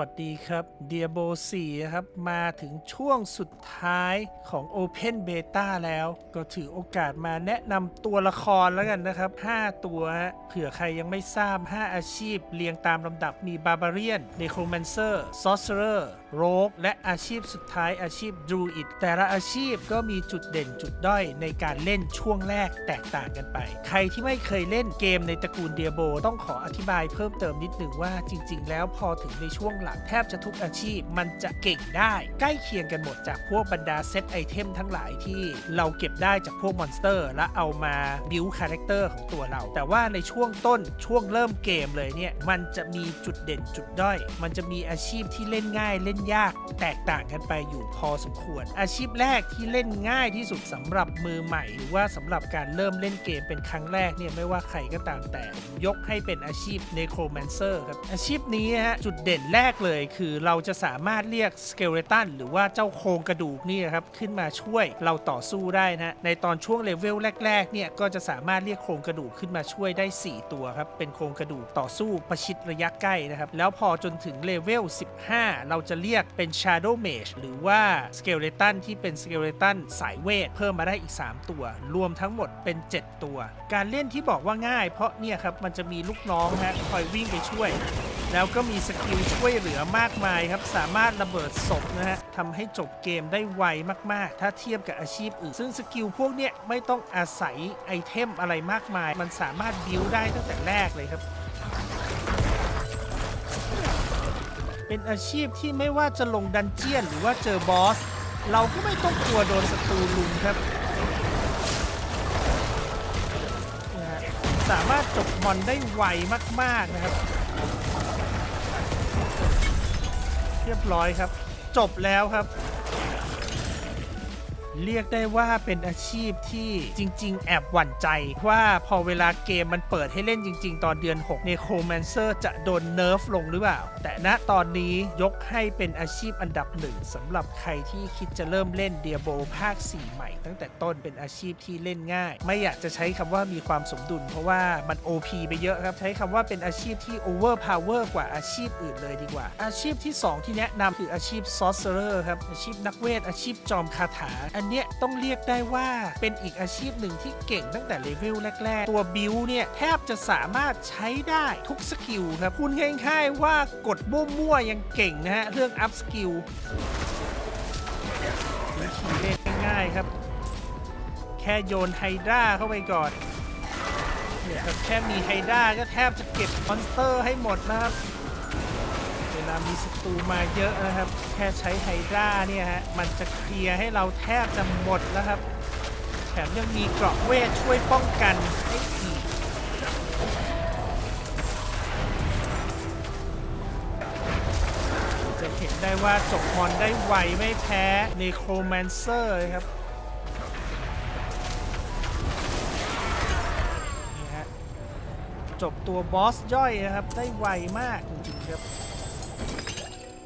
วัสดีครับ d i a b o 4นะครับ มาถึงช่วงสุดท้ายของ Open Beta แล้ว ก็ถือโอกาสมาแนะนำตัวละครแล้วกันนะครับ 5 ตัว เผื่อใครยังไม่ทราบ 5 อาชีพ เรียงตามลำดับมี Barbarian Necromancer Sorcerer Rogue และอาชีพสุดท้ายอาชีพ Druid แต่ละอาชีพก็มีจุดเด่นจุดด้อยในการเล่นช่วงแรกแตกต่างกันไป ใครที่ไม่เคยเล่นเกมในตระกูล Diablo ต้องขออธิบายเพิ่มเติมนิดหนึ่งว่าจริง ๆ แล้วพอถึงในช่วงหลังแทบจะทุกอาชีพมันจะเก่งได้ ใกล้เคียงกันหมดจากพวกบรรดาเซตไอเทมทั้งหลายที่เราเก็บได้จากพวกมอนสเตอร์ และเอามาบิวคาแรคเตอร์ของตัวเรา แต่ว่าในช่วงต้นช่วงเริ่มเกมเลยเนี่ยมันจะมีจุดเด่นจุดด้อย มันจะมีอาชีพที่เล่นง่ายเล่นยาก แตกต่างกันไปอยู่พอสมควร อาชีพแรกที่เล่นง่ายที่สุดสำหรับมือใหม่ หรือว่าสำหรับการเริ่มเล่นเกมเป็นครั้งแรกเนี่ยไม่ว่าใครก็ตามแต่ยกให้เป็นอาชีพ Necromancer ครับอาชีพนี้ฮะจุดเด่นแรกเลยคือเราจะสามารถเรียก Skeleton หรือว่าเจ้าโครงกระดูกนี่ครับขึ้นมาช่วยเราต่อสู้ได้นะในตอนช่วงเลเวลแรกๆเนี่ยก็จะสามารถเรียกโครงกระดูกขึ้นมาช่วยได้ 4 ตัวครับเป็นโครงกระดูกต่อสู้ประชิดระยะใกล้นะครับแล้วพอจนถึงเลเวล15 เราจะเรียกเป็น Shadow Mage หรือว่า Skeleton ที่เป็น Skeleton สายเวท เพิ่มมาได้อีก 3 ตัว รวมทั้งหมดเป็น 7 ตัว การเล่นที่บอกว่าง่าย เพราะเนี่ยครับมันจะมีลูกน้องฮะคอยวิ่งไปช่วย แล้วก็มีสกิลช่วยเหลือมากมายครับ สามารถระเบิดศพนะฮะทำให้จบเกมได้ไวมากๆ ถ้าเทียบกับอาชีพอื่น ซึ่งสกิลพวกเนี้ยไม่ต้องอาศัยไอเทมอะไรมากมาย มันสามารถบิวได้ตั้งแต่แรกเลยครับ เป็นอาชีพที่ไม่ว่าจะลงดันเจียนหรือว่าเจอบอส เราก็ไม่ต้องกลัวโดนศัตรูลุมครับสามารถจบมอนได้ไวมาก ๆ นะครับ เรียบร้อยครับ จบแล้วครับ เรียกได้ว่าเป็นอาชีพที่จริง ๆ แอบหวั่นใจ ว่าพอเวลาเกมมันเปิดให้เล่นจริง ๆ ตอนเดือน 6 Necromancer จะโดนเนิร์ฟลงหรือเปล่า แต่ณตอนนี้ยกให้เป็นอาชีพอันดับหนึ่งสำหรับใครที่คิดจะเริ่มเล่น Diablo ภาค 4 ใหม่ ตั้งแต่ต้นเป็นอาชีพที่เล่นง่าย ไม่อยากจะใช้คำว่ามีความสมดุล เพราะว่ามัน OP ไปเยอะครับใช้คำว่าเป็นอาชีพที่ overpower กว่าอาชีพอื่นเลยดีกว่า อาชีพที่ 2 ที่แนะนำคืออาชีพ sorcerer ครับอาชีพนักเวทอาชีพจอมคาถาอันเนี้ยต้องเรียกได้ว่าเป็นอีกอาชีพหนึ่งที่เก่งตั้งแต่เลเวลแรก ๆ ตัวบิวเนี่ยแทบจะสามารถใช้ได้ทุกสกิลครับคุณง่ายๆว่ากดมั่วๆยังเก่งนะฮะ เรื่องอัพสกิลวิธีเล่นง่ายๆครับ แค่โยนไฮดราเข้าไปก่อนเนี่ยครับแค่มีไฮดราก็แทบจะเก็บมอนสเตอร์ให้หมดนะครับเว มีศัตรูมาเยอะนะครับ แค่ใช้ไฮดราเนี่ยฮะ มันจะเคลียร์ให้เราแทบจะหมดแล้วครับ แถมยังมีเกราะเวทช่วยป้องกันให้อีกจะเห็นได้ว่าจบมอนได้ไวไม่แพ้เนโครแมนเซอร์ครับนี่ฮะจบตัวบอสย่อยนะครับ ได้ไวมากจริงๆครับ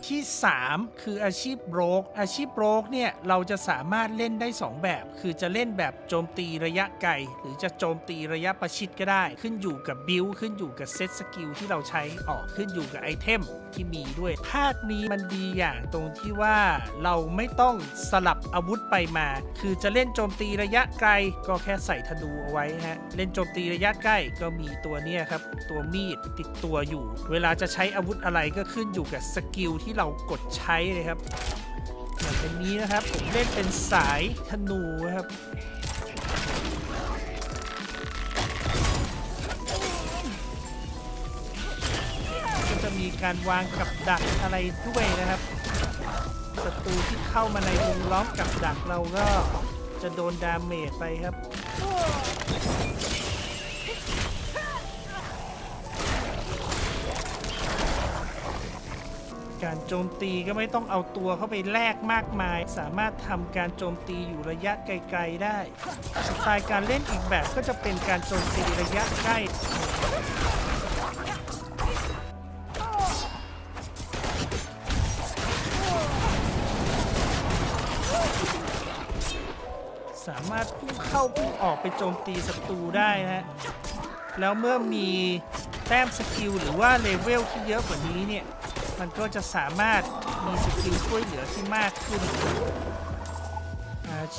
ที่ 3 คืออาชีพโบรกอาชีพโบรกเนี่ยเราจะสามารถเล่นได้ 2 แบบ คือจะเล่นแบบโจมตีระยะไกล หรือจะโจมตีระยะประชิดก็ได้ ขึ้นอยู่กับบิลขึ้นอยู่กับเซตสกิลที่เราใช้ออกขึ้นอยู่กับไอเทมที่มีด้วยภาคนี้มันดีอย่างตรงที่ว่าเราไม่ต้องสลับอาวุธไปมา คือจะเล่นโจมตีระยะไกล ก็แค่ใส่ธนูเอาไว้ฮะเล่นโจมตีระยะใกล้ก็มีตัวเนี้ยครับตัวมีดติดตัวอยู่ เวลาจะใช้อาวุธอะไรก็ขึ้นอยู่กับสกิลที่เรากดใช้เลยครับอย่างเป็นนี้นะครับ ผมเล่นเป็นสายธนูครับก็จะมีการวางกับดักอะไรด้วยนะครับศัตรูที่เข้ามาในวงล้อมกับดักเราก็จะโดนดาเมจไปครับ การโจมตีก็ไม่ต้องเอาตัวเข้าไปแลกมากมาย สามารถทำการโจมตีอยู่ระยะไกล ๆได้ สไตล์การเล่นอีกแบบก็จะเป็นการโจมตีระยะใกล้สามารถพุ่งเข้าพุ่งออกไปโจมตีศัตรูได้นะฮะแล้วเมื่อมีแต้มสกิลหรือว่าเลเวลที่เยอะกว่านี้เนี่ย มันก็จะสามารถมีสกิลช่วยเหลือที่มากขึ้น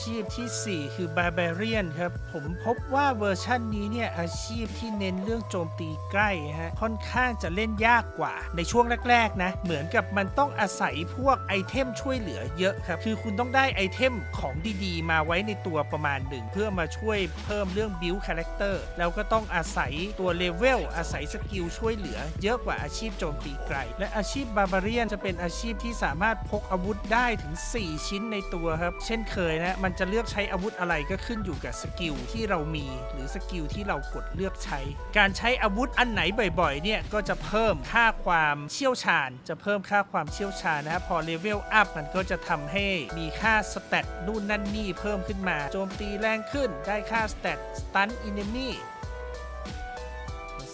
ชีพทีสี่ 4 คือ Barbarian ครับ ผมพบว่าเวอร์ชันนี้เนี่ยอาชีพที่เน้นเรื่องโจมตีใกล้ฮะค่อนข้างจะเล่นยากกว่า ในช่วงแรกๆนะ เหมือนกับมันต้องอาศัยพวกไอเทมช่วยเหลือเยอะครับ คือคุณต้องได้ไอเทมของดีๆ มาไว้ในตัวประมาณหนึ่ง เพื่อมาช่วยเพิ่มเรื่อง build character แล้วก็ต้องอาศัยตัวเลเวลอาศัยสกิลช่วยเหลือ เยอะกว่าอาชีพโจมตีไกล และอาชีพ Barbarian จะเป็นอาชีพที่สามารถพกอาวุธได้ถึง 4 ชิ้นในตัวครับ เช่นเคยนะมันจะเลือกใช้อาวุธอะไรก็ขึ้นอยู่กับสกิลที่เรามี หรือสกิลที่เรากดเลือกใช้ การใช้อาวุธอันไหนบ่อยๆ เนี่ยก็จะเพิ่มค่าความเชี่ยวชาญ จะเพิ่มค่าความเชี่ยวชาญนะครับพอเลเวลอัพมันก็จะทำให้มีค่าสเตตนู่นนั่นนี่เพิ่มขึ้นมา โจมตีแรงขึ้น ได้ค่าสเตตสตันอินเนมี่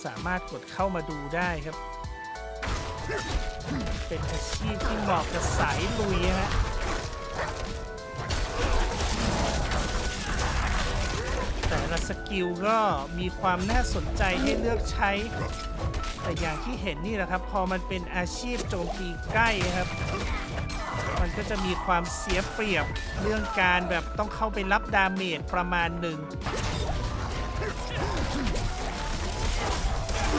สามารถกดเข้ามาดูได้ครับ เป็นอาชีพที่เหมาะกับสายลุยฮะ แต่ละสกิลก็มีความน่าสนใจให้เลือกใช้ แต่อย่างที่เห็นนี่แหละครับ พอมันเป็นอาชีพโจมตีใกล้ครับ มันก็จะมีความเสียเปรียบเรื่องการแบบต้องเข้าไปรับดาเมจประมาณหนึ่ง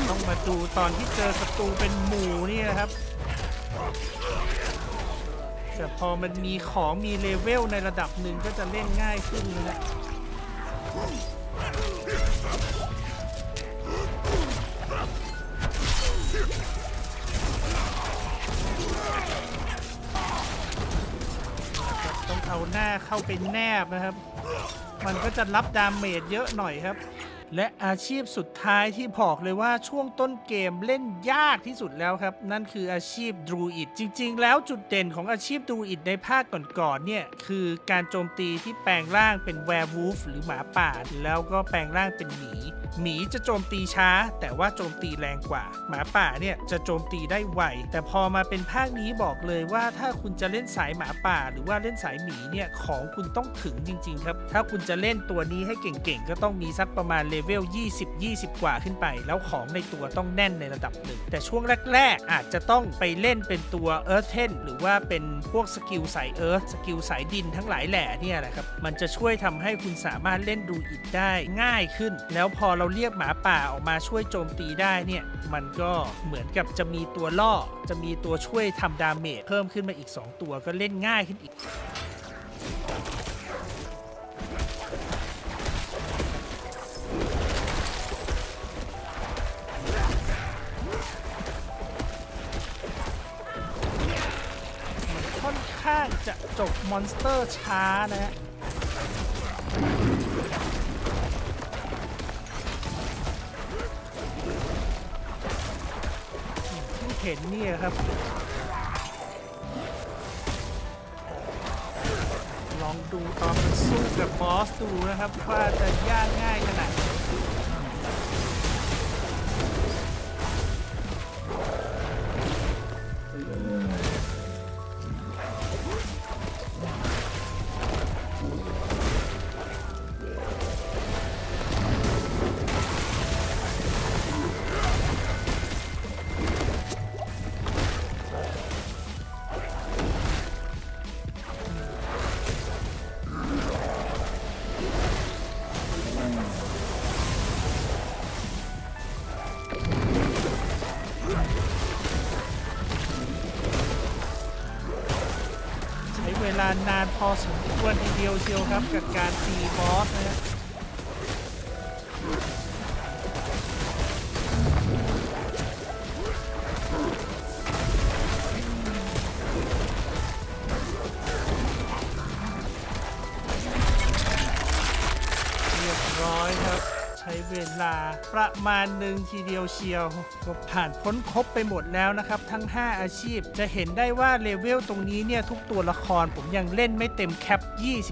ต้องมาดูตอนที่เจอศัตรูเป็นหมู่นี่นะครับ แต่พอมันมีของมีเลเวลในระดับหนึ่งก็จะเล่นง่ายขึ้นนะ ต้องเอาหน้าเข้าไปแนบนะครับ มันก็จะรับดาเมจเยอะหน่อยครับ และอาชีพสุดท้ายที่บอกเลยว่าช่วงต้นเกมเล่นยากที่สุดแล้วครับ นั่นคืออาชีพดรูอิดจริง ๆ แล้วจุดเด่นของอาชีพดรูอิดในภาคก่อนๆเนี่ย คือการโจมตีที่แปลงร่างเป็นแวร์วูฟหรือหมาป่า แล้วก็แปลงร่างเป็นหมีหมีจะโจมตีช้า แต่ว่าโจมตีแรงกว่า หมาป่าเนี่ยจะโจมตีได้ไว แต่พอมาเป็นภาคนี้บอกเลยว่าถ้าคุณจะเล่นสายหมาป่า หรือว่าเล่นสายหมีเนี่ยของคุณต้องถึงจริง ๆ ครับ ถ้าคุณจะเล่นตัวนี้ให้เก่งๆ ก็ต้องมีสักประมาณเลเวล 20 20 กว่าขึ้นไป แล้วของในตัวต้องแน่นในระดับหนึ่ง แต่ช่วงแรก ๆ อาจจะต้องไปเล่นเป็นตัว Earth 10หรือว่าเป็นพวกสกิลสาย Earth สกิลสายดินทั้งหลายแหล่เนี่ยแหละครับ มันจะช่วยทำให้คุณสามารถเล่นดูอิดได้ง่ายขึ้น แล้วพอเราเรียกหมาป่าออกมาช่วยโจมตีได้เนี่ยมันก็เหมือนกับจะมีตัวล่อ จะมีตัวช่วยทำดาเมจเพิ่มขึ้นมาอีก 2 ตัวก็เล่นง่ายขึ้นอีกางจะจบมอนสเตอร์ช้านะฮะที่เห็นเนี่ยครับ ลองดูตอนมันสู้กับบอสดูนะครับ ว่าจะยากง่ายขนาดไหน ช้เวลานานพอสมควรทีเดียวเชียวครับกับการตีบอสนะฮะเรียบร้อยครับ ช้เวลาประมาณหนึ่งทีเดียวเชียวก็ผ่านพ้นครบไปหมดแล้วนะครับ ทั้ง 5 อาชีพ จะเห็นได้ว่าเลเวลตรงนี้เนี่ยทุกตัวละครผมยังเล่นไม่เต็มแคป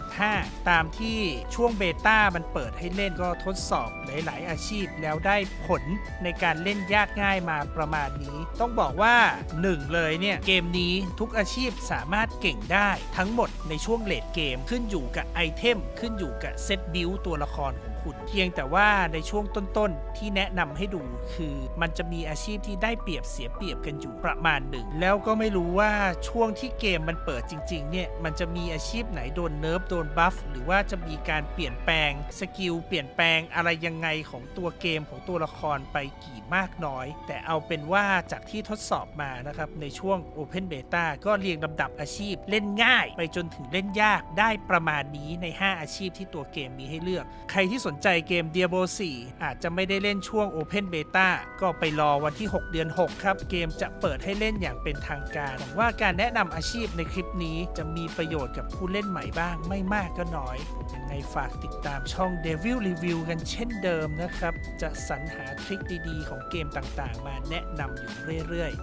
25 ตามที่ช่วงเบต้ามันเปิดให้เล่นก็ทดสอบหลาย ๆ อาชีพแล้วได้ผลในการเล่นยากง่ายมาประมาณนี้ ต้องบอกว่า1เลยเนี่ยเกมนี้ทุกอาชีพสามารถเก่งได้ทั้งหมดในช่วงเลดเกมขึ้นอยู่กับไอเทมขึ้นอยู่กับเซตบิลตัวละครของ คุณเพียงแต่ว่าในช่วงต้นๆ ที่แนะนำให้ดูคือมันจะมีอาชีพที่ได้เปรียบเสียเปรียบกันอยู่ประมาณหนึ่ง แล้วก็ไม่รู้ว่าช่วงที่เกมมันเปิดจริงๆเนี่ยมันจะมีอาชีพไหนโดนเนิร์ฟโดนบัฟหรือว่าจะมีการเปลี่ยนแปลงสกิลเปลี่ยนแปลงอะไรยังไงของตัวเกมของตัวละครไปกี่มากน้อย แต่เอาเป็นว่าจากที่ทดสอบมานะครับในช่วง Open Beta ก็เรียงลำดับอาชีพเล่นง่าย ไปจนถึงเล่นยากได้ประมาณนี้ใน 5 อาชีพที่ตัวเกมมีให้เลือก ใครที่สนใจเกม Diablo 4 อาจจะไม่ได้เล่นช่วง Open Beta ก็ไปรอวันที่ 6 เดือน 6 ครับ เกมจะเปิดให้เล่นอย่างเป็นทางการหวังว่าการแนะนำอาชีพในคลิปนี้จะมีประโยชน์กับผู้เล่นใหม่บ้าง ไม่มากก็น้อยยังไงฝากติดตามช่อง Devil Review กันเช่นเดิมนะครับ จะสรรหาทริคดีๆ ของเกมต่างๆ มาแนะนำอยู่เรื่อย